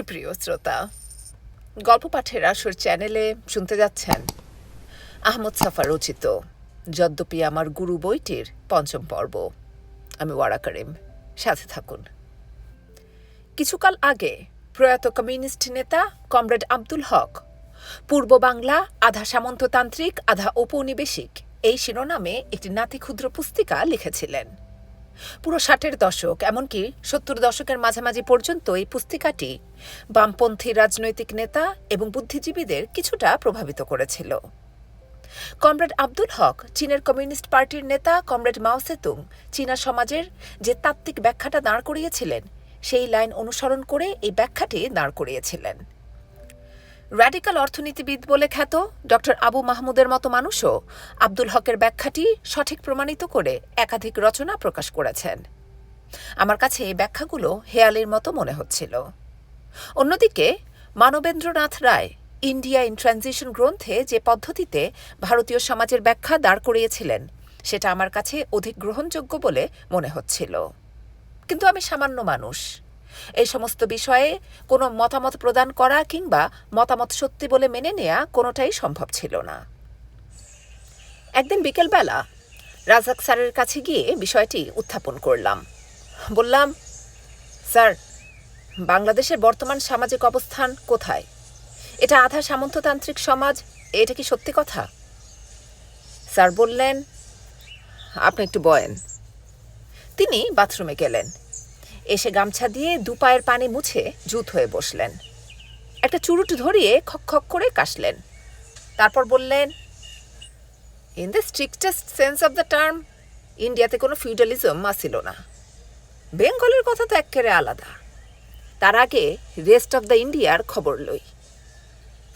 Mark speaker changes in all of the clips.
Speaker 1: সুপ্রিয় শ্রোতা, গল্প পাঠের আসর চ্যানেলে শুনতে যাচ্ছেন আহমদ সাফা রচিত যদ্যপি আমার গুরু বইটির পঞ্চম পর্ব। আমি ওয়ারা করিম, সাথে থাকুন। কিছুকাল আগে প্রয়াত কমিউনিস্ট নেতা কমরেড আব্দুল হক, পূর্ব বাংলা আধা সামন্ততান্ত্রিক, আধা ঔপনিবেশিক এই শিরোনামে একটি নাতি ক্ষুদ্র পুস্তিকা লিখেছিলেন। পুরো ষাটের দশক, এমনকি সত্তর দশকের মাঝামাঝি পর্যন্ত এই পুস্তিকাটি বামপন্থী রাজনৈতিক নেতা এবং বুদ্ধিজীবীদের কিছুটা প্রভাবিত করেছিল। কমরেড আব্দুল হক, চীনের কমিউনিস্ট পার্টির নেতা কমরেড মাও সেতুং, চীনা সমাজের যে তাত্ত্বিক ব্যাখ্যাটা দাঁড় করিয়েছিলেন, সেই লাইন অনুসরণ করে এই ব্যাখ্যাটি দাঁড় করিয়েছিলেন। র্যাডিক্যাল অর্থনীতিবিদ বলে খ্যাত ডক্টর আবু মাহমুদের মতো মানুষও আব্দুল হকের ব্যাখ্যাটি সঠিক প্রমাণিত করে একাধিক রচনা প্রকাশ করেছেন। আমার কাছে এই ব্যাখ্যাগুলো হেয়ালির মতো মনে হচ্ছিল। অন্যদিকে, Manabendranath Roy India in transition গ্রন্থে যে পদ্ধতিতে ভারতীয় সমাজের ব্যাখ্যা দাঁড় করিয়েছিলেন, সেটা আমার কাছে অধিক গ্রহণযোগ্য বলে মনে হচ্ছিল। কিন্তু আমি সামান্য মানুষ। এই সমস্ত বিষয়ে কোনো মতামত প্রদান করা কিংবা মতামত সত্যি বলে মেনে নেয়া কোনোটাই সম্ভব ছিল না। একদিন বিকেলবেলা রাজাক স্যারের কাছে গিয়ে বিষয়টি উত্থাপন করলাম। বললাম, স্যার, বাংলাদেশের বর্তমান সামাজিক অবস্থান কোথায়? এটা আধা সামন্ততান্ত্রিক সমাজ, এটা কি সত্যি কথা? স্যার বললেন, আপনি একটু বয়েন। তিনি বাথরুমে গেলেন। এসে গামছা দিয়ে দু পায়ের পানি মুছে জুত হয়ে বসলেন। একটা চুরুট ধরিয়ে খক খক করে কাশলেন। তারপর বললেন in the strictest sense of the term ইন্ডিয়াতে কোনো ফিউডালিজম আসিল না। বেঙ্গলের কথা তো একেবারে আলাদা। তার আগে রেস্ট অফ দ্য ইন্ডিয়ার খবর লই।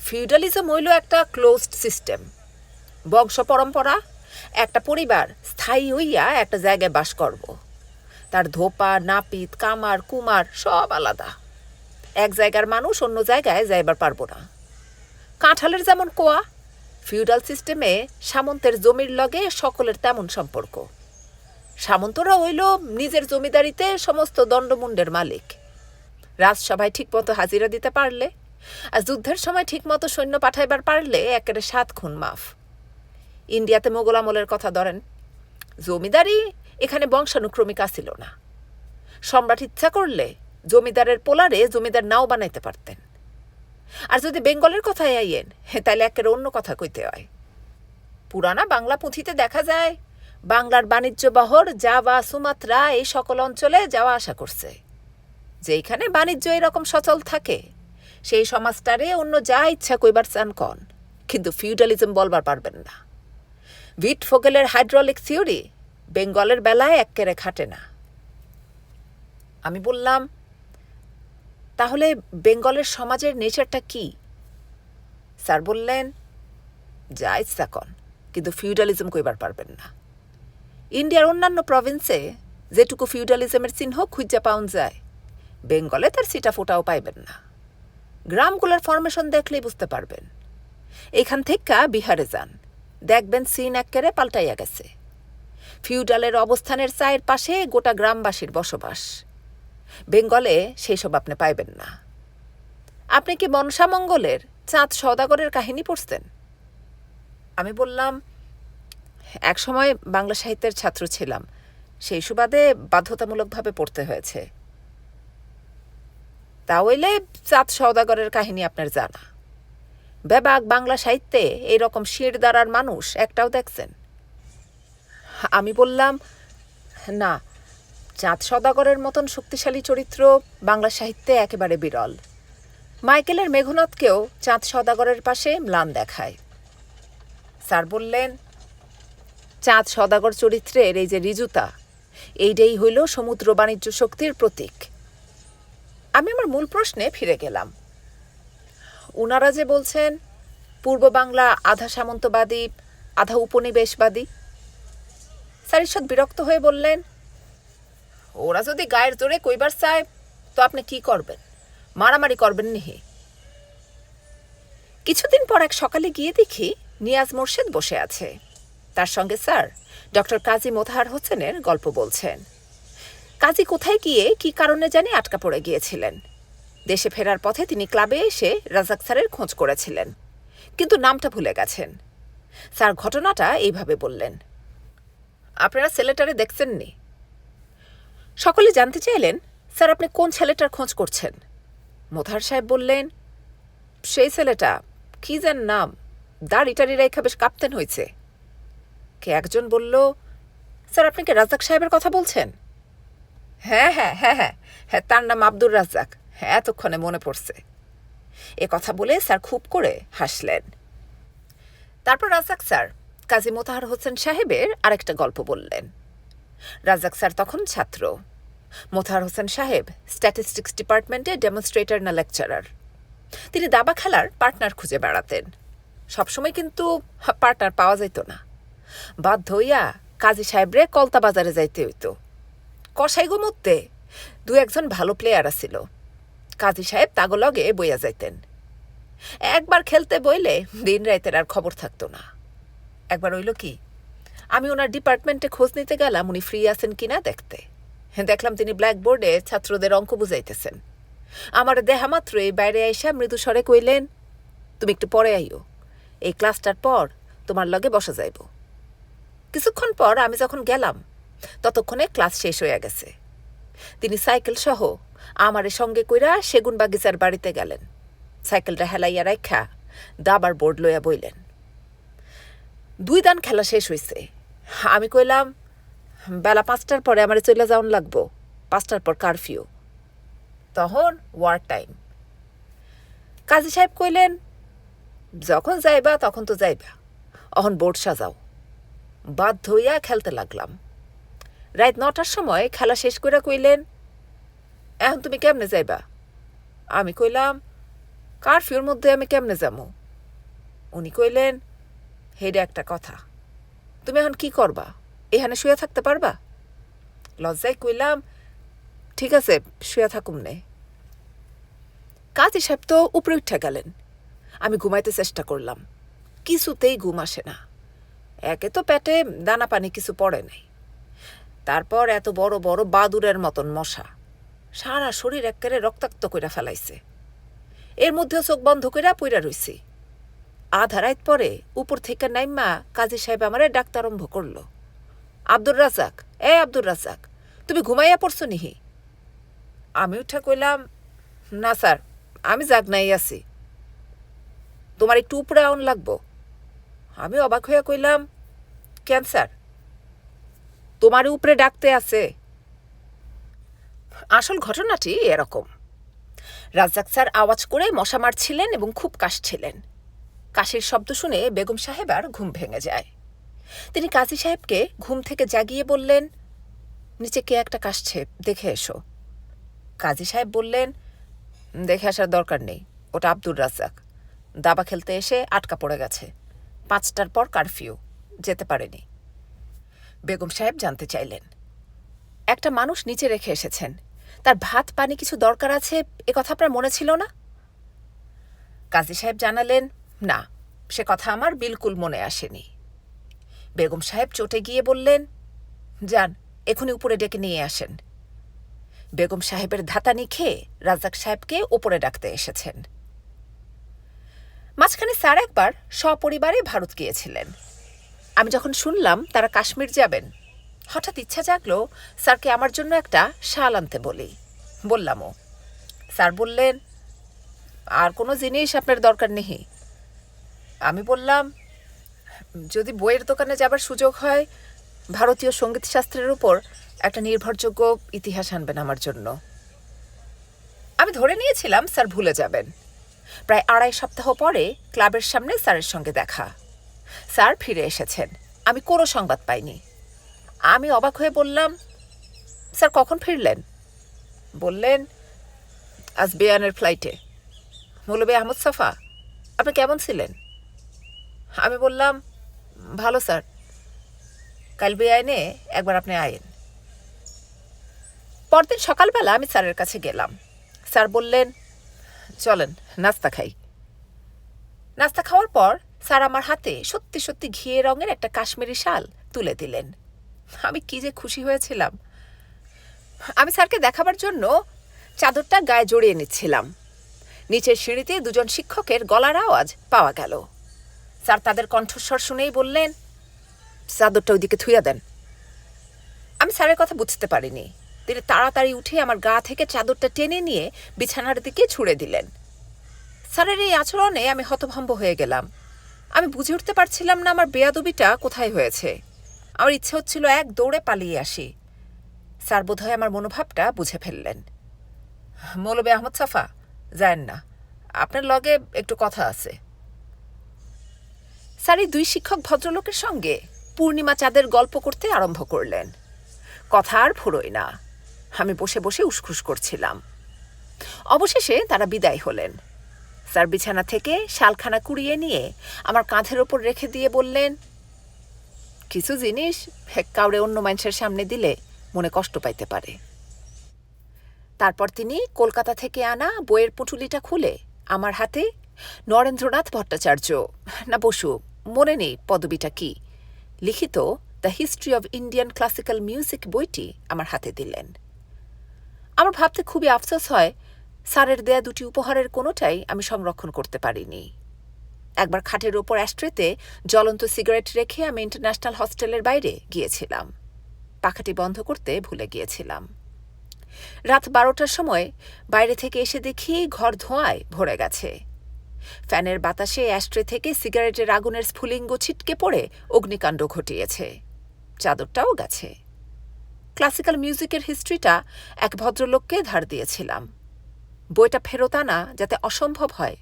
Speaker 1: ফিউডালিজম হইল একটা ক্লোজড সিস্টেম বংশ পরম্পরা, একটা পরিবার স্থায়ী হইয়া একটা জায়গায় বাস করব। তার ধোপা, নাপিত, কামার, কুমার সব আলাদা। এক জায়গার মানুষ অন্য জায়গায় যাইবার পারব না। কাঁঠালের যেমন কোয়া, ফিউডাল সিস্টেমে সামন্তের জমির লগে সকলের তেমন সম্পর্ক। সামন্তরা হইল নিজের জমিদারিতে সমস্ত দণ্ডমুণ্ডের মালিক। রাজসভায় ঠিকমতো হাজিরা দিতে পারলে, আর যুদ্ধের সময় ঠিকমতো সৈন্য পাঠাইবার পারলে একেবারে সাত খুন মাফ। ইন্ডিয়াতে মোগল আমলের কথা ধরেন। জমিদারি এখানে বংশানুক্রমিক আসিল না। সম্রাট ইচ্ছা করলে জমিদারের পোলারে জমিদার নাও বানাইতে পারতেন। আর যদি বেঙ্গলের কথায় আইয়েন, হে তাহলে একের অন্য কথা কইতে হয়। পুরানা বাংলা পুঁথিতে দেখা যায়, বাংলার বাণিজ্য বহর জাভা সুমাত্রা, এই সকল অঞ্চলে যাওয়া আসা করছে। যেইখানে বাণিজ্য এরকম সচল থাকে, সেই সমাজটারে অন্য যা ইচ্ছা কইবার চান কন, কিন্তু ফিউডালিজম বলবার পারবেন না। ভিট ফোগেলের হাইড্রোলিক থিওরি বেঙ্গলের বেলায় এক্কেরে খাটে না। আমি বললাম, তাহলে বেঙ্গলের সমাজের নেচারটা কি? স্যার বললেন, যা ইচ্ছা কন কিন্তু ফিউডালিজম কইবার পারবেন না। ইন্ডিয়ার অন্যান্য প্রভিন্সে যেটুকু ফিউডালিজমের চিহ্ন খুঁজা পাউন যায়, বেঙ্গলে তার সিটা ফোটাও পাইবেন না। গ্রামগুলোর ফরমেশন দেখলেই বুঝতে পারবেন। এখান থেকে বিহারে যান, দেখবেন সিন একেবারে পাল্টাইয়া গেছে। ফিউডালের অবস্থানের চায়ের পাশে গোটা গ্রামবাসীর বসবাস। বেঙ্গলে সেই সব আপনি পাইবেন না। আপনি কি মনসামঙ্গলের চাঁদ সওদাগরের কাহিনী পড়তেন আমি বললাম, এক সময় বাংলা সাহিত্যের ছাত্র ছিলাম। সেই সুবাদে বাধ্যতামূলকভাবে পড়তে হয়েছে। তা হইলে চাঁদ সওদাগরের কাহিনী আপনার জানা। বেবাক বাংলা সাহিত্যে এইরকম শির দ্বারার মানুষ একটাও দেখছেন। আমি বললাম, না, চাঁদ সদাগরের মতন শক্তিশালী চরিত্র বাংলা সাহিত্যে একেবারে বিরল। মাইকেলের মেঘনাথকেও চাঁদ সদাগরের পাশে ম্লান দেখায়। স্যার বললেন, চাঁদ সদাগর চরিত্রের এই যে রিজুতা, এইটাই হইল সমুদ্র বাণিজ্য শক্তির প্রতীক। আমি আমার মূল প্রশ্নে ফিরে গেলাম। উনারা যে বলছেন, পূর্ব বাংলা আধা সামন্তবাদী, আধা উপনিবেশবাদী স্যার ঈষৎ বিরক্ত হয়ে বললেন, ওরা যদি গায়ের জোরে কইবার চায়, তো আপনি কি করবেন? মারামারি করবেন নিহি কিছুদিন পর এক সকালে গিয়ে দেখি নিয়াজ মোর্শেদ বসে আছে। তার সঙ্গে স্যার ডক্টর কাজী মোতাহার হোসেনের গল্প বলছেন। কাজী কোথায় গিয়ে কি কারণে জানি আটকা পড়ে গিয়েছিলেন। দেশে ফেরার পথে তিনি ক্লাবে এসে রাজাক স্যারের খোঁজ করেছিলেন, কিন্তু নামটা ভুলে গেছেন। স্যার ঘটনাটা এইভাবে বললেন আপনারা ছেলেটারে দেখছেননি? সকলে জানতে চাইলেন, স্যার আপনি কোন ছেলেটার খোঁজ করছেন? মোথার সাহেব বললেন, সেই ছেলেটা, কি যেন নাম, দাড়ি টাড়ি রেখা বেশ কাঁপতেন হয়েছে কে একজন বলল, স্যার, আপনি কি রাজাক সাহেবের কথা বলছেন? হ্যাঁ হ্যাঁ হ্যাঁ হ্যাঁ হ্যাঁ তার নাম আব্দুর রাজ্জাক। হ্যাঁ এতক্ষণে মনে পড়ছে। এ কথা বলে স্যার খুব করে হাসলেন। তারপর রাজাক স্যার কাজী মোতাহার হোসেন সাহেবের আরেকটা গল্প বললেন। রাজাক স্যার তখন ছাত্র। মোতাহার হোসেন সাহেব স্ট্যাটিস্টিক্স ডিপার্টমেন্টে ডেমনস্ট্রেটর না লেকচারার। তিনি দাবা খেলার পার্টনার খুঁজে বেড়াতেন। সবসময় কিন্তু পার্টনার পাওয়া যেত না। বাধ্য হইয়া কাজী সাহেবরে কলতা বাজারে যাইতে হইতো। কষাইগো মধ্যে দু একজন ভালো প্লেয়ার আছিল। কাজী সাহেব তাগলগে বইয়া যাইতেন। একবার খেলতে বইলে দিন রাইতের আর খবর থাকতো না। একবার হইল কি, আমি ওনার ডিপার্টমেন্টে খোঁজ নিতে গেলাম, উনি ফ্রি আছেন কিনা দেখতে। দেখলাম তিনি ব্ল্যাকবোর্ডে ছাত্রদের অঙ্ক বুঝাইতেছেন। আমার দেহা মাত্রই বাইরে আইসা মৃদু স্বরে কইলেন, তুমি একটু পরে আইও, এই ক্লাসটার পর তোমার লগে বসা যাইব। কিছুক্ষণ পর আমি যখন গেলাম, ততক্ষণে ক্লাস শেষ হইয়া গেছে। তিনি সাইকেল সহ আমারে সঙ্গে কইরা সেগুন বাগিচার বাড়িতে গেলেন। সাইকেলটা হেলাইয়া রাখা দাবার বোর্ড লইয়া বইলেন। দুই দান খেলা শেষ হইছে। আমি কইলাম, বেলা পাঁচটার পরে আমার চলে যাওয়ান লাগবো। পাঁচটার পর কারফিউ। তখন ওয়ার টাইম। কাজী সাহেব কইলেন, যখন যাইবা, তখন তো যাইবা। অহন বোর্ড সাজাও। বাধ্য হইয়া খেলতে লাগলাম। রাত নটার সময় খেলা শেষ করে কইলেন, এখন তুমি কেমনে যাইবা? আমি কইলাম, কারফিউর মধ্যে আমি কেমনে যাব উনি কইলেন হেডে একটা কথা। তুমি এখন কি করবা? এখানে শুয়ে থাকতে পারবা? লজ্জায় কইলাম, ঠিক আছে, শুয়ে থাকুম নে। কাজী সাহেব তো উপরে উঠে গেলেন। আমি ঘুমাইতে চেষ্টা করলাম। কিছুতেই ঘুম আসে না। একে তো পেটে দানা পানি কিছু পড়ে নাই। তারপর এত বড় বড় বাদুরের মতন মশা। সারা শরীর একেবারে রক্তাক্ত কইরা ফেলাইছে। এর মধ্যেও চোখ বন্ধ কইরা পইরা রইছি। আধা রাত পরে উপর থেকে নাইম্মা কাজী সাহেব আমারে ডাক্তার আরম্ভ করল। আব্দুর রাজাক এ আব্দুর রাজাক তুমি ঘুমাইয়া পড়ছো নিহি? আমি উঠে কইলাম, না স্যার, আমি জাগ নাই আছি। তোমার একটু উপরে আউন লাগবো। আমি অবাক হইয়া কইলাম, কেন স্যার? তোমার উপরে ডাকতে আছে। আসল ঘটনাটি এরকম। রাজ্জাক স্যার আওয়াজ করে মশা মারছিলেন এবং খুব কাশছিলেন। কাশির শব্দ শুনে বেগম সাহেব আর ঘুম ভেঙে যায়। তিনি কাজী সাহেবকে ঘুম থেকে জাগিয়ে বললেন, নিচে কে একটা কাশছে, দেখে এসো। কাজী সাহেব বললেন, দেখে আসার দরকার নেই, ওটা আব্দুর রাজ্জাক। দাবা খেলতে এসে আটকা পড়ে গেছে। পাঁচটার পর কারফিউ, যেতে পারেনি। বেগম সাহেব জানতে চাইলেন, একটা মানুষ নিচে রেখে এসেছেন। তার ভাত, পানি কিছু দরকার আছে, এ কথা আপনার মনে ছিল না? কাজী সাহেব জানালেন না, সে কথা আমার বিলকুল মনে আসেনি। বেগম সাহেব চটে গিয়ে বললেন, যান এখনই উপরে ডেকে নিয়ে আসেন। বেগম সাহেবের ধাতানি খেয়ে রাজাক সাহেবকে ওপরে ডাকতে এসেছেন। মাঝখানে স্যার একবার সপরিবারে ভারত গিয়েছিলেন। আমি যখন শুনলাম তারা কাশ্মীর যাবেন, হঠাৎ ইচ্ছা জাগলো স্যারকে আমার জন্য একটা শাল আনতে বলি। বললামও স্যার বললেন, আর কোনো জিনিস আপনার দরকার নেই। আমি বললাম, যদি বইয়ের দোকানে যাবার সুযোগ হয়, ভারতীয় সংগীত শাস্ত্রের উপর একটা নির্ভরযোগ্য ইতিহাস আনবেন আমার জন্য। আমি ধরে নিয়েছিলাম স্যার ভুলে যাবেন। প্রায় আড়াই সপ্তাহ পরে ক্লাবের সামনে স্যারের সঙ্গে দেখা। স্যার ফিরে এসেছেন। আমি কোনো সংবাদ পাইনি। আমি অবাক হয়ে বললাম, স্যার, কখন ফিরলেন? বললেন, আজ বেয়ানের ফ্লাইটে। মৌলবী আহমদ সাফা, আপনি কেমন ছিলেন? আমি বললাম, ভালো স্যার। কাল বেআইনে একবার আপনি আয়েন পরদিন সকালবেলা আমি স্যারের কাছে গেলাম। স্যার বললেন, চলেন, নাস্তা খাই। নাস্তা খাওয়ার পর স্যার আমার হাতে সত্যি সত্যি ঘিয়ে রঙের একটা কাশ্মীরি শাল তুলে দিলেন। আমি কি যে খুশি হয়েছিলাম। আমি স্যারকে দেখাবার জন্য চাদরটা গায়ে জড়িয়ে নিচ্ছিলাম। নিচের সিঁড়িতে দুজন শিক্ষকের গলার আওয়াজ পাওয়া গেল। স্যার তাদের কণ্ঠস্বর শুনেই বললেন চাদরটা ওইদিকে থুইয়া দেন। আমি স্যারের কথা বুঝতে পারিনি। তিনি তাড়াতাড়ি উঠে আমার গা থেকে চাদরটা টেনে নিয়ে বিছানার দিকে ছুঁড়ে দিলেন। স্যারের এই আচরণে আমি হতভম্ব হয়ে গেলাম। আমি বুঝে উঠতে পারছিলাম না আমার বেয়াদবিটা কোথায় হয়েছে। আমার ইচ্ছে হচ্ছিল এক দৌড়ে পালিয়ে আসি। স্যার বোধহয় আমার মনোভাবটা বুঝে ফেললেন। মৌলবী আহমদ সাফা, যায়েন না। আপনার লগে একটু কথা আছে। স্যার, এই দুই শিক্ষক ভদ্রলোকের সঙ্গে পূর্ণিমা চাঁদের গল্প করতে আরম্ভ করলেন। কথা আর ফুরোয় না। আমি বসে বসে উসখুস করছিলাম। অবশেষে তারা বিদায় হলেন। স্যার বিছানা থেকে শালখানা কুড়িয়ে নিয়ে আমার কাঁধের ওপর রেখে দিয়ে বললেন, কিছু জিনিস কাউরে অন্য মানুষের সামনে দিলে মনে কষ্ট পাইতে পারে। তারপর তিনি কলকাতা থেকে আনা বইয়ের পুঁটুলিটা খুলে আমার হাতে, নরেন্দ্রনাথ ভট্টাচার্য, না বসু মনে নেই পদবিটা কি। লিখিত the history of Indian classical music বইটি আমার হাতে দিলেন। আমার ভাবতে খুবই আফসোস হয়, স্যারের দেয়া দুটি উপহারের কোনোটাই আমি সংরক্ষণ করতে পারিনি। একবার খাটের ওপর অ্যাস্ট্রেতে জ্বলন্ত সিগারেট রেখে আমি ইন্টারন্যাশনাল হস্টেলের বাইরে গিয়েছিলাম। পাখাটি বন্ধ করতে ভুলে গিয়েছিলাম। রাত বারোটার সময় বাইরে থেকে এসে দেখি ঘর ধোঁয়ায় ভরে গেছে। ফ্যানের বাতাসে অ্যাস্ট্রে থেকে সিগারেটের আগুনের স্ফুলিঙ্গ ছিটকে পড়ে অগ্নিকাণ্ড ঘটিয়েছে। চাদরটাও গেছে। ক্লাসিক্যাল মিউজিকের হিস্ট্রিটা এক ভদ্রলোককে ধার দিয়েছিলাম। বইটা ফেরত আনা যাতে অসম্ভব হয়,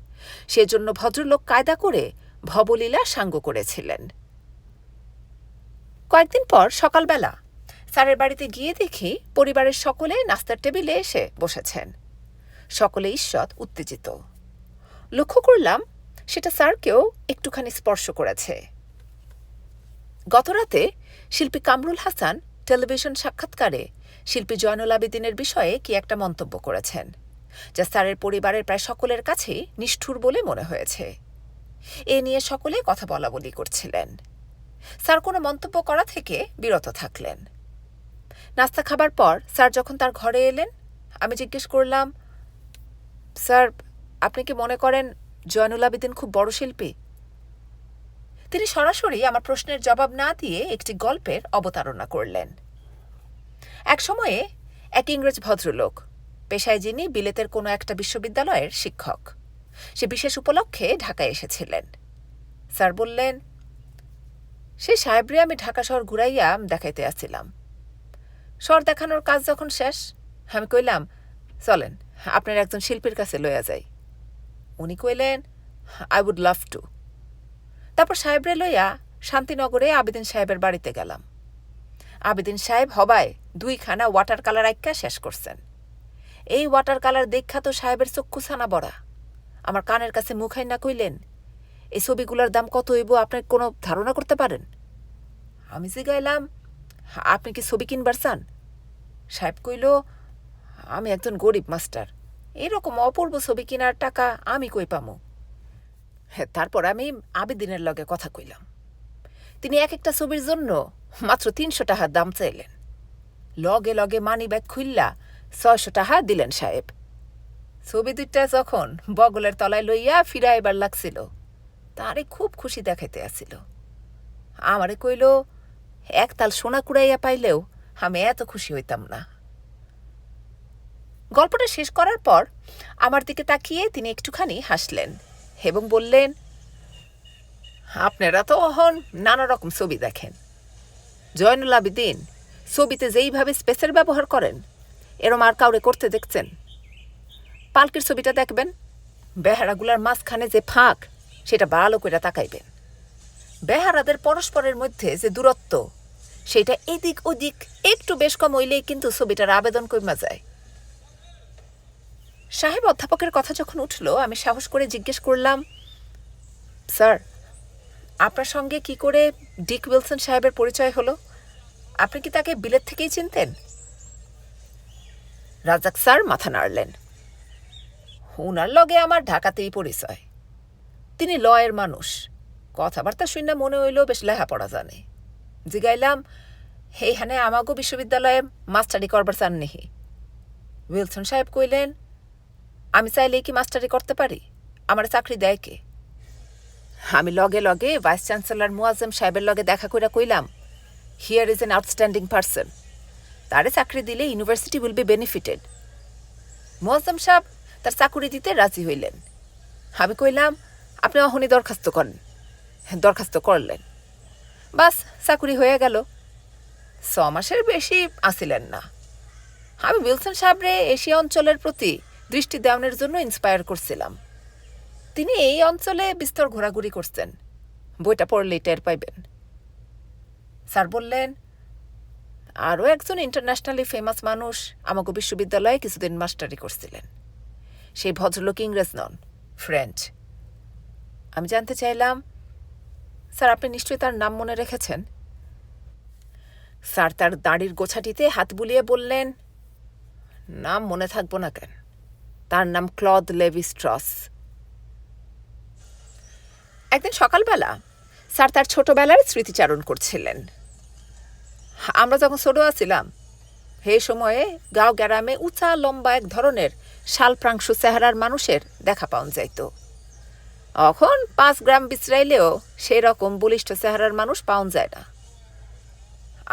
Speaker 1: সেজন্য ভদ্রলোক কায়দা করে ভবলীলা সাঙ্গ করেছিলেন। কয়েকদিন পর সকালবেলা স্যারের বাড়িতে গিয়ে দেখি পরিবারের সকলে নাস্তার টেবিলে এসে বসেছেন। সকলে ঈষৎ উত্তেজিত। লক্ষ্য করলাম, সেটা স্যারকেও একটুখানি স্পর্শ করেছে। গতরাতে শিল্পী কামরুল হাসান টেলিভিশন সাক্ষাৎকারে শিল্পী জয়নুল আবেদিনের বিষয়ে কি একটা মন্তব্য করেছেন, যা স্যারের পরিবারের প্রায় সকলের কাছেই নিষ্ঠুর বলে মনে হয়েছে। এ নিয়ে সকলে কথা বলা বলি করছিলেন। স্যার কোনো মন্তব্য করা থেকে বিরত থাকলেন। নাস্তা খাবার পর স্যার যখন তার ঘরে এলেন, আমি জিজ্ঞেস করলাম, স্যার আপনি কি মনে করেন জয়নুল আবেদিন খুব বড় শিল্পী? তিনি সরাসরি আমার প্রশ্নের জবাব না দিয়ে একটি গল্পের অবতারণা করলেন। এক সময়ে এক ইংরেজ ভদ্রলোক, পেশায় যিনি বিলেতের কোনো একটা বিশ্ববিদ্যালয়ের শিক্ষক, সে বিশেষ উপলক্ষে ঢাকায় এসেছিলেন। স্যার বললেন সেই সাহেবরে আমি ঢাকা শহর ঘুরাইয়া দেখাইতে আসছিলাম। শহর দেখানোর কাজ যখন শেষ, আমি কইলাম, চলেন, আপনার একজন শিল্পীর কাছে লইয়া যাই। উনি কইলেন আই উড লাভ টু তারপর সাহেবরে লইয়া শান্তিনগরে আবেদিন সাহেবের বাড়িতে গেলাম। আবেদিন সাহেব হবায় দুইখানা ওয়াটার কালার আইক্কা শেষ করছেন। এই ওয়াটার কালার দেখা তো সাহেবের চক্ষু ছানা বড়া। আমার কানের কাছে মুখাই না কইলেন, এই ছবিগুলোর দাম কত হইব আপনার কোনো ধারণা করতে পারেন? আমি জিগাইলাম, আপনি কি ছবি কিনবার চান? সাহেব কইল, আমি একজন গরিব মাস্টার। এরকম অপূর্ব ছবি কেনার টাকা আমি কই পামু? হ্যাঁ তারপর আমি আবেদিনের লগে কথা কইলাম। তিনি এক একটা ছবির জন্য মাত্র তিনশো টাকার দাম চাইলেন। লগে লগে মানি ব্যাগ খুললা ছয়শো টাকা দিলেন সাহেব। ছবি দুইটা যখন বগলের তলায় লইয়া ফিরা এবার লাগছিল, তারে খুব খুশি দেখাইতে আসছিল আমারে কইল, একতাল সোনা কুড়াইয়া পাইলেও আমি এত খুশি হইতাম না। গল্পটা শেষ করার পর আমার দিকে তাকিয়ে তিনি একটুখানি হাসলেন এবং বললেন, আপনারা তো অহন নানা রকম ছবি দেখেন। জয়নুল আবিদিন ছবিতে যেইভাবে স্পেসের ব্যবহার করেন, এরম আর কাউরে করতে দেখছেন? পালকির ছবিটা দেখবেন? বেহারাগুলার মাঝখানে যে ফাঁক, সেটা ভালো করে তাকাইবেন। বেহারাদের পরস্পরের মধ্যে যে দূরত্ব, সেটা এদিক ওদিক একটু বেশ কম হইলেই কিন্তু ছবিটার আবেদন কইমা যায়। সাহেব অধ্যাপকের কথা যখন উঠল, আমি সাহস করে জিজ্ঞেস করলাম, স্যার, আপনার সঙ্গে কি করে ডিক উইলসন সাহেবের পরিচয় হলো? আপনি কি তাকে বিলেত থেকেই চিনতেন? রাজাক স্যার মাথা নাড়লেন। উনার লগে আমার ঢাকাতেই পরিচয়। তিনি লয়ের মানুষ। কথাবার্তা শুনে মনে হইল বেশ লেখাপড়া জানে। জিগাইলাম এইখানে আমাগো বিশ্ববিদ্যালয়ে মাস্টারি করবার চান নিহি। উইলসন সাহেব কইলেন আমি চাইলেই কি মাস্টারি করতে পারি? আমার চাকরি দেয় কে? আমি লগে লগে ভাইস চ্যান্সেলর মুয়াজ্জম সাহেবের লগে দেখা কইরা কইলাম here is an outstanding person তারে চাকরি দিলে university will be benefited. Muazzam সাহেব তার চাকুরি দিতে রাজি হইলেন। আমি কইলাম, আপনি অহনি দরখাস্ত করেন। দরখাস্ত করলেন। বাস, চাকুরি হয়ে গেল। ছ মাসের বেশি আসিলেন না। আমি উইলসন সাহেবরে এশিয়া অঞ্চলের প্রতি দৃষ্টি দেওয়ানোর জন্য ইন্সপায়ার করছিলাম। তিনি এই অঞ্চলে বিস্তর ঘোরাঘুরি করছেন। বইটা পড়লেই টের পাইবেন। স্যার বললেন, আরও একজন ইন্টারন্যাশনালি ফেমাস মানুষ আমাকে বিশ্ববিদ্যালয়ে কিছুদিন মাস্টারি করছিলেন। সেই ভদ্রলোক ইংরেজ নন ফ্রেঞ্চ আমি জানতে চাইলাম, স্যার, আপনি নিশ্চয়ই তার নাম মনে রেখেছেন? স্যার তার দাড়ির গোছাটিতে হাত বুলিয়ে বললেন, নাম মনে থাকব না কেন? তার নাম ক্লদ লেভি স্ট্রস একদিন সকালবেলা স্যার তার ছোটবেলার স্মৃতিচারণ করছিলেন। আমরা যখন ছোট আছিলাম, সেই সময়ে গাঁও গ্রামে উঁচা লম্বা এক ধরনের শালপ্রাংশ চেহারার মানুষের দেখা পাওয়া যাইত। এখন পাঁচ গ্রাম বিচরাইলেও সেই রকম বলিষ্ঠ চেহারার মানুষ পাওয়া যায় না।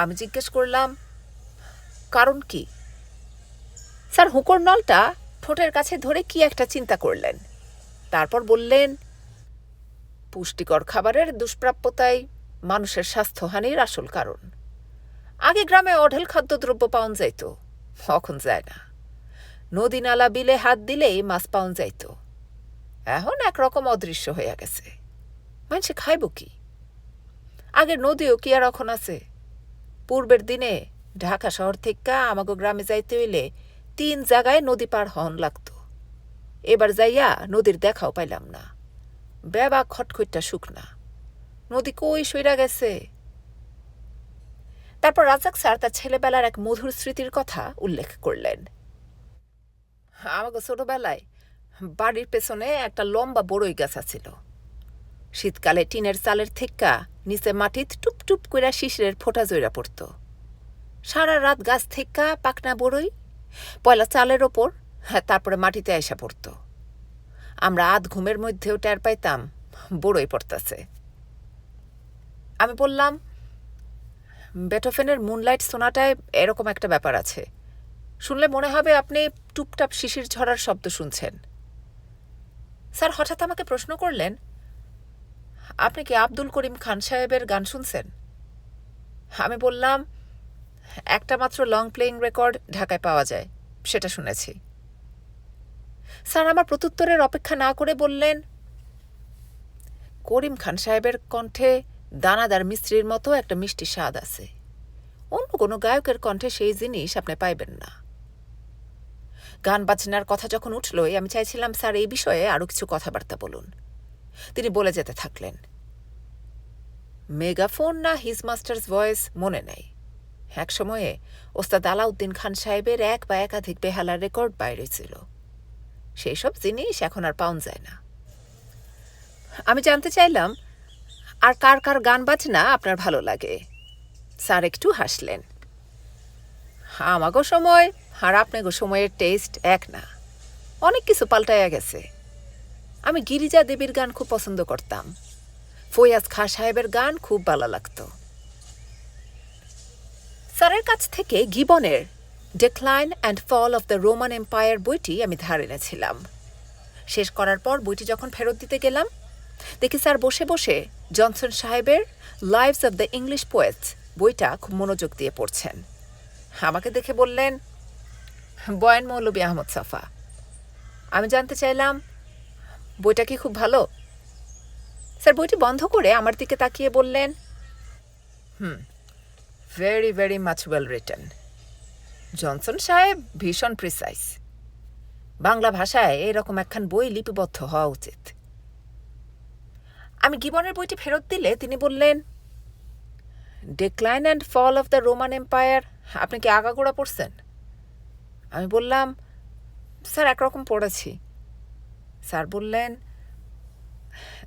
Speaker 1: আমি জিজ্ঞেস করলাম, কারণ কি? স্যার, হুঁকোর নলটা ঠোঁটের কাছে ধরে কি একটা চিন্তা করলেন। তারপর বললেন, পুষ্টিকর খাবারের দুষ্প্রাপ্যতাই মানুষের স্বাস্থ্যহানির আসল কারণ। আগে গ্রামে অঢেল খাদ্যদ্রব্য পাওয়া যাইত, এখন যায় না। নদী নালা বিলে হাত দিলেই মাছ পাওয়া যাইত। এখন একরকম অদৃশ্য হইয়া গেছে। মানুষে খাইব কি? আগের নদীও কি আর এখন আছে? পূর্বের দিনে ঢাকা শহর থেকে আমাগো গ্রামে যাইতে হইলে তিন জায়গায় নদী পার হন লাগতো। এবার যাইয়া নদীর দেখাও পাইলাম না। বেবা খটখইটা শুকনা। নদী কই সইরা গেছে? তারপর রাজাক স্যার তার ছেলেবেলার এক মধুর স্মৃতির কথা উল্লেখ করলেন। আমাকে ছোটবেলায় বাড়ির পেছনে একটা লম্বা বড়ই গাছ আছিল। শীতকালে টিনের চালের থেক্কা নিচে মাটিত টুপ টুপ কইরা শিশিরের ফোঁটা জইরা পড়ত। সারা রাত গাছ থেক্কা পাকনা বড়ই পয়লা চালের ওপর হ্যাঁ তারপরে মাটিতে আইসা পড়ত। আমরা আধ ঘুমের মধ্যেও টের পাইতাম, বড়ই পড়তাছে। আমি বললাম, বেটোফেনের মুনলাইট সোনাটায় এরকম একটা ব্যাপার আছে। শুনলে মনে হবে আপনি টুপটাপ শিশির ঝরার শব্দ শুনছেন। স্যার, হঠাৎ আমাকে প্রশ্ন করলেন, আপনি কি আব্দুল করিম খান সাহেবের গান শুনছেন? আমি বললাম একটা মাত্র লং প্লেইং রেকর্ড ঢাকায় পাওয়া যায়, সেটা শুনেছি। স্যার, আমার প্রত্যুত্তরের অপেক্ষা না করে বললেন, করিম খান সাহেবের কণ্ঠে দানাদার মিস্ত্রির মতো একটা মিষ্টি স্বাদ আছে। অন্য কোনো গায়কের কণ্ঠে সেই জিনিস আপনি পাইবেন না। গান বাজনার কথা যখন উঠলই, আমি চাইছিলাম, স্যার, এই বিষয়ে আরও কিছু কথাবার্তা বলুন। তিনি বলে যেতে থাকলেন, মেগাফোন না হিজ মাস্টার্স ভয়েস মনে নেই। এক সময়ে ওস্তাদ আলাউদ্দিন খান সাহেবের এক বা একাধিক বেহালার রেকর্ড বাইরে ছিল সেই সব জিনিস এখন আর পাওয়া যায় না। আমি জানতে চাইলাম, আর কার কার গান বাজনা আপনার ভালো লাগে? স্যার, একটু হাসলেন। আমাগো সময় আর আপনাগো সময়ের টেস্ট এক না। অনেক কিছু পাল্টাইয়া গেছে। আমি গিরিজা দেবীর গান খুব পছন্দ করতাম। ফৈয়াজ খা সাহেবের গান খুব ভালো লাগতো। স্যারের কাছ থেকে গিবনের decline and fall of the Roman Empire বইটি আমি ধার এনেছিলাম। শেষ করার পর বইটি যখন ফেরত দিতে গেলাম, দেখি স্যার বসে বসে জনসন সাহেবের lives of the English poets বইটা খুব মনোযোগ দিয়ে পড়ছেন। আমাকে দেখে বললেন, বয়ান মৌলবী আহমদ সাফা, আমি জানতে চাইলাম বইটা কি খুব ভালো? স্যার বইটি বন্ধ করে আমার দিকে তাকিয়ে বললেন, হুম very very much well written Johnson সাহেব ভীষণ প্রিসাইজ বাংলা ভাষায় এরকম একখান বই লিপিবদ্ধ হওয়া উচিত। আমি গিবনের বইটি ফেরত দিলে তিনি বললেন decline and fall of the Roman empire আপনি কি আগাগোড়া পড়ছেন? আমি বললাম, স্যার, একরকম পড়েছি। স্যার বললেন,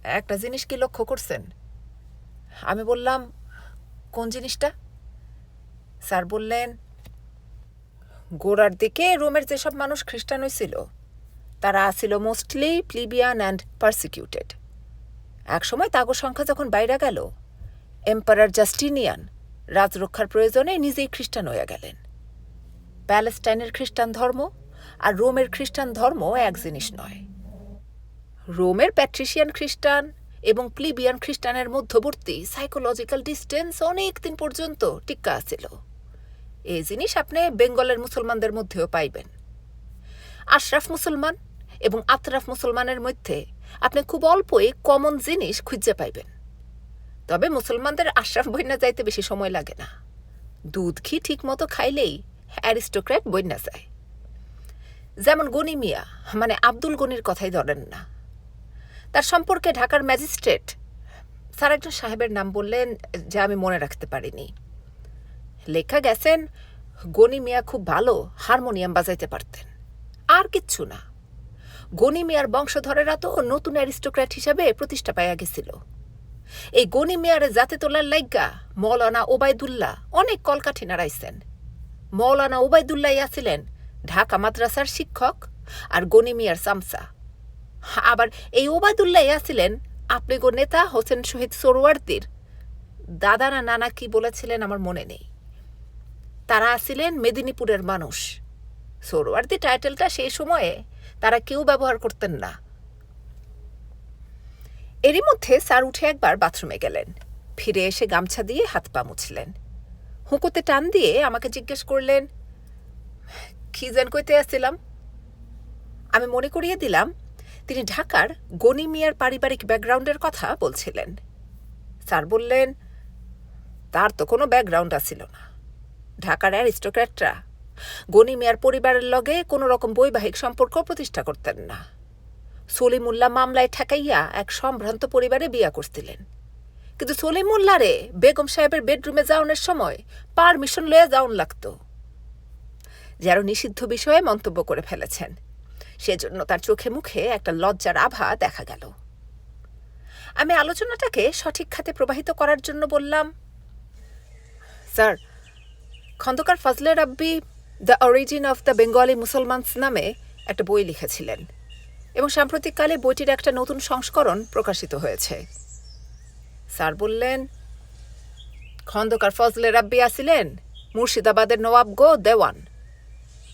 Speaker 1: একটা জিনিস কি লক্ষ্য করছেন? আমি বললাম, কোন জিনিসটা? স্যার বললেন গোড়ার দিকে রোমের যেসব মানুষ খ্রিস্টান হয়েছিল তারা আসিল মোস্টলি প্লিবিয়ান অ্যান্ড পারসিকিউটেড। একসময় তাগো সংখ্যা যখন বাইরে গেল, এম্পারার জাস্টিনিয়ান রাজরক্ষার প্রয়োজনে নিজেই খ্রিস্টান হয়ে গেলেন। প্যালেস্টাইনের খ্রিস্টান ধর্ম আর রোমের খ্রিস্টান ধর্ম এক জিনিস নয়। রোমের প্যাট্রিশিয়ান খ্রিস্টান এবং প্লিবিয়ান খ্রিস্টানের মধ্যবর্তী সাইকোলজিক্যাল ডিস্টেন্স অনেক দিন পর্যন্ত টিক্কা আছিল। এই জিনিস আপনি বেঙ্গলের মুসলমানদের মধ্যেও পাইবেন। আশরাফ মুসলমান এবং আতরাফ মুসলমানের মধ্যে আপনি খুব অল্পই কমন জিনিস খুঁজে পাইবেন। তবে মুসলমানদের আশরাফ বইনা যাইতে বেশি সময় লাগে না। দুধ, ঘি ঠিক মতো খাইলেই অ্যারিস্টোক্র্যাট বইনা যায়। যেমন গনি মিয়া মানে আব্দুল গনির কথাই ধরেন না। তার সম্পর্কে ঢাকার ম্যাজিস্ট্রেট স্যার একজন সাহেবের নাম বললেন যে আমি মনে রাখতে পারিনি। লেখা গেছেন গনি মিয়া খুব ভালো হারমোনিয়াম বাজাইতে পারতেন। আর কিচ্ছু না। গনি মিয়ার বংশধরেরা তো নতুন অ্যারিস্টোক্র্যাট হিসাবে প্রতিষ্ঠা পাইয়া গেছিল। এই গনি মিয়ারে জাতে তোলার লাইগা মৌলানা ওবায়দুল্লাহ অনেক কলকাঠি নাড়াইছেন মৌলানা ওবায়দুল্লাহ আছিলেন ঢাকা মাদ্রাসার শিক্ষক আর গনি মিয়ার সামসা। আবার এই ওবায়দুল্লাহ আছিলেন আপনি গো নেতা হোসেন শহীদ সোরওয়ার্দির দাদা না নানা কি বলেছিলেন আমার মনে নেই। তারা আছিলেন মেদিনীপুরের মানুষ। সোরওয়ার্দি টাইটেলটা সেই সময়ে তারা কেউ ব্যবহার করতেন না। এরই মধ্যে স্যার উঠে একবার বাথরুমে গেলেন। ফিরে এসে গামছা দিয়ে হাত পা মুছলেন। হুঁকোতে টান দিয়ে আমাকে জিজ্ঞেস করলেন, কি যেন কইতে আসছিলাম? আমি মনে করিয়ে দিলাম, তিনি ঢাকার গনি মিয়ার পারিবারিক ব্যাকগ্রাউন্ডের কথা বলছিলেন। স্যার বললেন, তার তো কোনো ব্যাকগ্রাউন্ড আসছিল না। ঢাকার অ্যারিস্টোক্র্যাটরা। গনি মিয়ার পরিবারের লগে কোনো রকম বৈবাহিক সম্পর্ক প্রতিষ্ঠা করতেন না। সলিমুল্লাহ মামলায় ঠেকাইয়া এক সম্ভ্রান্ত পরিবারে বিয়া করছিলেন। কিন্তু সলিমুল্লারে বেগম সাহেবের বেডরুমে যাওনের সময় পারমিশন লয়ে যাওন লাগতো। যারা নিষিদ্ধ বিষয়ে মন্তব্য করে ফেলেছেন। সেজন্য তার চোখে মুখে একটা লজ্জার আভা দেখা গেল। আমি আলোচনাটাকে সঠিক খাতে প্রবাহিত করার জন্য বললাম, sir Khondkar Fazle Rabbi the origin of the Bengali Musalmans নামে একটা বই লিখেছিলেন এবং সাম্প্রতিককালে বইটির একটা নতুন সংস্করণ প্রকাশিত হয়েছে। স্যার বললেন, খন্দকার ফজলে রাব্বি আসিলেন মুর্শিদাবাদের নবাব গো দেওয়ান।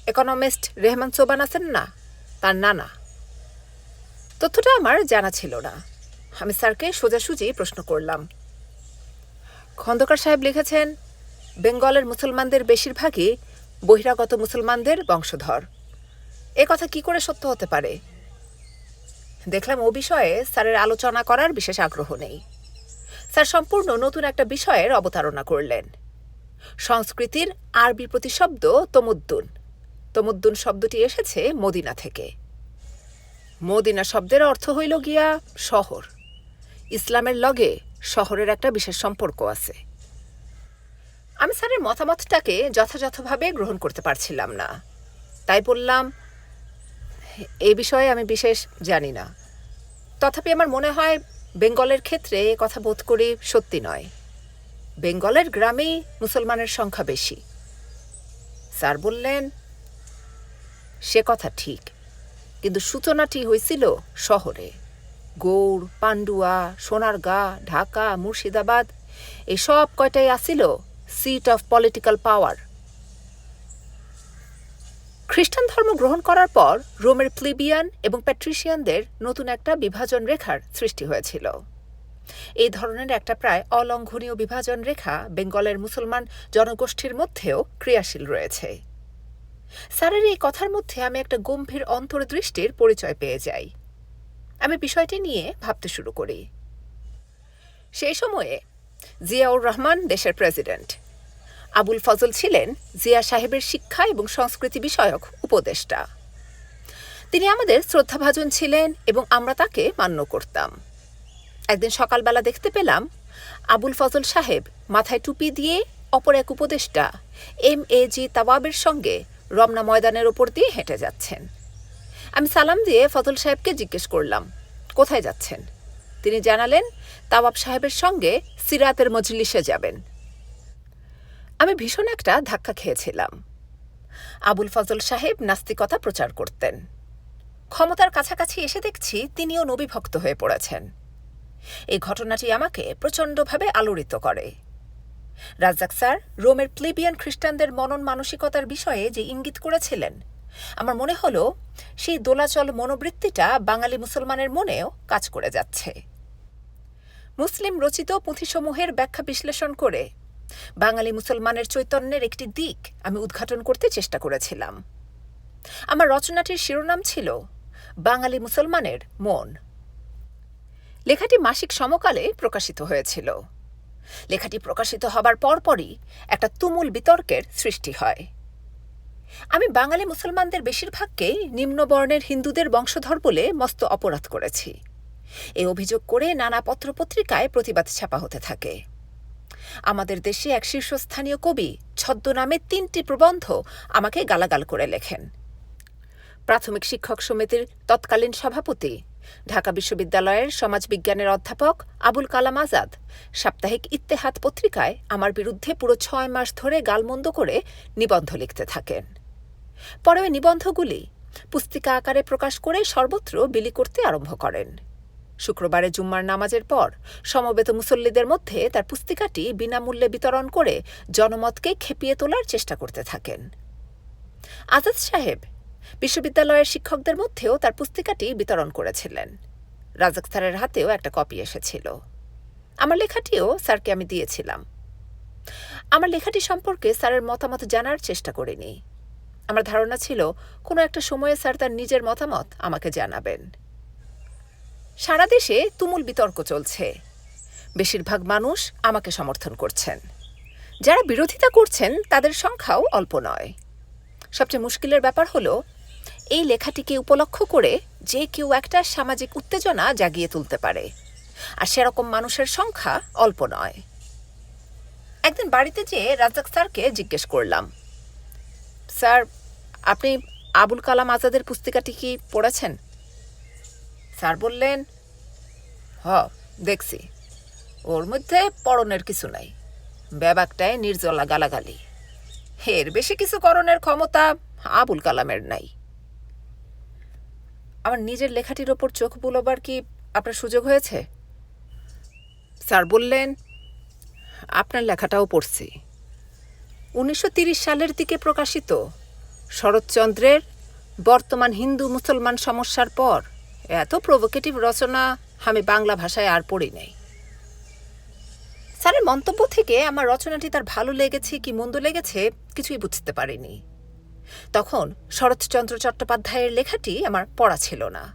Speaker 1: ইকোনমিস্ট রেহমান সোবান আছেন না? তার নানা। তথ্যটা আমার জানা ছিল না। আমি স্যারকে সোজাসুজি প্রশ্ন করলাম। খন্দকার সাহেব লিখেছেন বেঙ্গলের মুসলমানদের বেশিরভাগই বহিরাগত মুসলমানদের বংশধর। এ কথা কি করে সত্য হতে পারে? দেখলাম ও বিষয়ে স্যারের আলোচনা করার বিশেষ আগ্রহ নেই। স্যার সম্পূর্ণ নতুন একটা বিষয়ের অবতারণা করলেন। সংস্কৃতির আরবি প্রতিশব্দ তমুদ্দুন। তমুদ্দুন শব্দটি এসেছে মদিনা থেকে। মদিনা শব্দের অর্থ হইল গিয়া শহর। ইসলামের লগে শহরের একটা বিশেষ সম্পর্ক আছে। আমি স্যারের মতামতটাকে যথাযথভাবে গ্রহণ করতে পারছিলাম না। তাই বললাম, এ বিষয়ে আমি বিশেষ জানি না। তথাপি আমার মনে হয় বেঙ্গলের ক্ষেত্রে এ কথা বোধ করি সত্যি নয়। বেঙ্গলের গ্রামেই মুসলমানের সংখ্যা বেশি। স্যার বললেন, সে কথা ঠিক। কিন্তু সূচনাটি হয়েছিল শহরে। গৌড়, পান্ডুয়া, সোনারগাঁ, ঢাকা, মুর্শিদাবাদ এই সব কয়টাই আসিল সিট অফ পলিটিক্যাল পাওয়ার খ্রিস্টান ধর্ম গ্রহণ করার পর রোমের প্লিবিয়ান এবং প্যাট্রিশিয়ানদের নতুন একটা বিভাজন রেখার সৃষ্টি হয়েছিল। এই ধরনের একটা প্রায় অলঙ্ঘনীয় বিভাজন রেখা বেঙ্গলের মুসলমান জনগোষ্ঠীর মধ্যেও ক্রিয়াশীল রয়েছে। স্যারের এই কথার মধ্যে আমি একটা গম্ভীর অন্তর্দৃষ্টির পরিচয় পেয়ে যাই। আমি বিষয়টি নিয়ে ভাবতে শুরু করি। সেই সময়ে জিয়াউর রহমান দেশের প্রেসিডেন্ট আবুল ফজল ছিলেন জিয়া সাহেবের শিক্ষা এবং সংস্কৃতি বিষয়ক উপদেষ্টা। তিনি আমাদের শ্রদ্ধাভাজন ছিলেন এবং আমরা তাকে মান্য করতাম। একদিন সকালবেলা দেখতে পেলাম আবুল ফজল সাহেব মাথায় টুপি দিয়ে অপর এক উপদেষ্টা এম এ জি তাওয়াবের সঙ্গে রমনা ময়দানের ওপর দিয়ে হেঁটে যাচ্ছেন। আমি সালাম দিয়ে ফজল সাহেবকে জিজ্ঞেস করলাম, কোথায় যাচ্ছেন? তিনি জানালেন, তাওয়াব সাহেবের সঙ্গে সিরাতের মজলিসে যাবেন। আমি ভীষণ একটা ধাক্কা খেয়েছিলাম। আবুল ফজল সাহেব নাস্তিকতা প্রচার করতেন। ক্ষমতার কাছাকাছি এসে দেখছি তিনিও নবীভক্ত হয়ে পড়েছেন। এই ঘটনাটি আমাকে প্রচণ্ডভাবে আলোড়িত করে। রাজ্জাক স্যার, রোমের প্লেবিয়ান খ্রিস্টানদের মনন মানসিকতার বিষয়ে যে ইঙ্গিত করেছিলেন, আমার মনে হলো সেই দোলাচল মনোবৃত্তিটা বাঙালি মুসলমানের মনেও কাজ করে যাচ্ছে। মুসলিম রচিত পুঁথিসমূহের ব্যাখ্যা বিশ্লেষণ করে বাঙালি মুসলমানের চৈতন্যের একটি দিক আমি উদ্ঘাটন করতে চেষ্টা করেছিলাম। আমার রচনাটির শিরোনাম ছিল, বাঙালি মুসলমানের মন। লেখাটি মাসিক সমকালে প্রকাশিত হয়েছিল। লেখাটি প্রকাশিত হবার পরপরই একটা তুমুল বিতর্কের সৃষ্টি হয়। আমি বাঙালি মুসলমানদের বেশিরভাগকেই নিম্নবর্ণের হিন্দুদের বংশধর বলে মস্ত অপরাধ করেছি। এই অভিযোগ করে নানা পত্রপত্রিকায় প্রতিবাদ ছাপা হতে থাকে। আমাদের দেশে এক শীর্ষস্থানীয় কবি ছদ্মনামে তিনটি প্রবন্ধ আমাকে গালাগাল করে লেখেন। প্রাথমিক শিক্ষক সমিতির তৎকালীন সভাপতি, ঢাকা বিশ্ববিদ্যালয়ের সমাজবিজ্ঞানের অধ্যাপক আবুল কালাম আজাদ সাপ্তাহিক ইত্তেহাদ পত্রিকায় আমার বিরুদ্ধে পুরো ছয় মাস ধরে গালমন্দ করে নিবন্ধ লিখতে থাকেন। পরে নিবন্ধগুলি পুস্তিকা আকারে প্রকাশ করে সর্বত্র বিলি করতে আরম্ভ করেন। শুক্রবারে জুম্মার নামাজের পর সমবেত মুসল্লিদের মধ্যে তার পুস্তিকাটি বিনামূল্যে বিতরণ করে জনমতকে খেপিয়ে তোলার চেষ্টা করতে থাকেন। আজাদ সাহেব বিশ্ববিদ্যালয়ের শিক্ষকদের মধ্যেও তার পুস্তিকাটি বিতরণ করেছিলেন। রাজাক স্যারের হাতেও একটা কপি এসেছিল। আমার লেখাটিও স্যারকে আমি দিয়েছিলাম। আমার লেখাটি সম্পর্কে স্যারের মতামত জানার চেষ্টা করিনি। আমার ধারণা ছিল, কোনো একটা সময়ে স্যার তার নিজের মতামত আমাকে জানাবেন। সারা দেশে তুমুল বিতর্ক চলছে। বেশিরভাগ মানুষ আমাকে সমর্থন করছেন। যারা বিরোধিতা করছেন, তাদের সংখ্যাও অল্প নয়। সবচেয়ে মুশকিলের ব্যাপার হলো, এই লেখাটিকে উপলক্ষ করে যে কেউ একটা সামাজিক উত্তেজনা জাগিয়ে তুলতে পারে। আর সেরকম মানুষের সংখ্যা অল্প নয়। একদিন বাড়িতে যেয়ে রাজাক স্যারকে জিজ্ঞেস করলাম, স্যার, আপনি আবুল কালাম আজাদের পুস্তিকাটি কি পড়েছেন? স্যার বললেন, হ, দেখছি। ওর মধ্যে পড়নের কিছু নাই। ব্যাবাকটায় নির্জলা গালাগালি। এর বেশি কিছু করণের ক্ষমতা আবুল কালামের নাই। আমার নিজের লেখাটির ওপর চোখ বুলোবার কি আপনার সুযোগ হয়েছে? স্যার বললেন, আপনার লেখাটাও পড়ছি। উনিশশো সালের দিকে প্রকাশিত শরৎচন্দ্রের বর্তমান হিন্দু মুসলমান সমস্যার পর এত প্রভোকেটিভ রচনা আমি বাংলা ভাষায় আর পড়ি নাই। স্যারের মন্তব্য থেকে আমার রচনাটি তার ভালো লেগেছে কি মন্দ লেগেছে কিছুই বুঝতে পারিনি। তখন শরৎচন্দ্র চট্টোপাধ্যায়ের লেখাটি আমার পড়া ছিল না।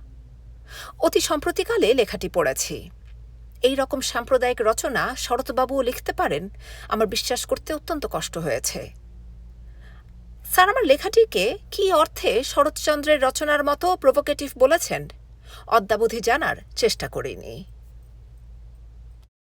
Speaker 1: অতি সম্প্রতিকালে লেখাটি পড়েছি। এই রকম সাম্প্রদায়িক রচনা শরৎবাবুও লিখতে পারেন, আমার বিশ্বাস করতে অত্যন্ত কষ্ট হয়েছে। স্যার, আমার লেখাটিকে কি অর্থে শরৎচন্দ্রের রচনার মতো প্রভোকেটিভ বলেছেন? অদ্যাবধি জানার চেষ্টা করিনি।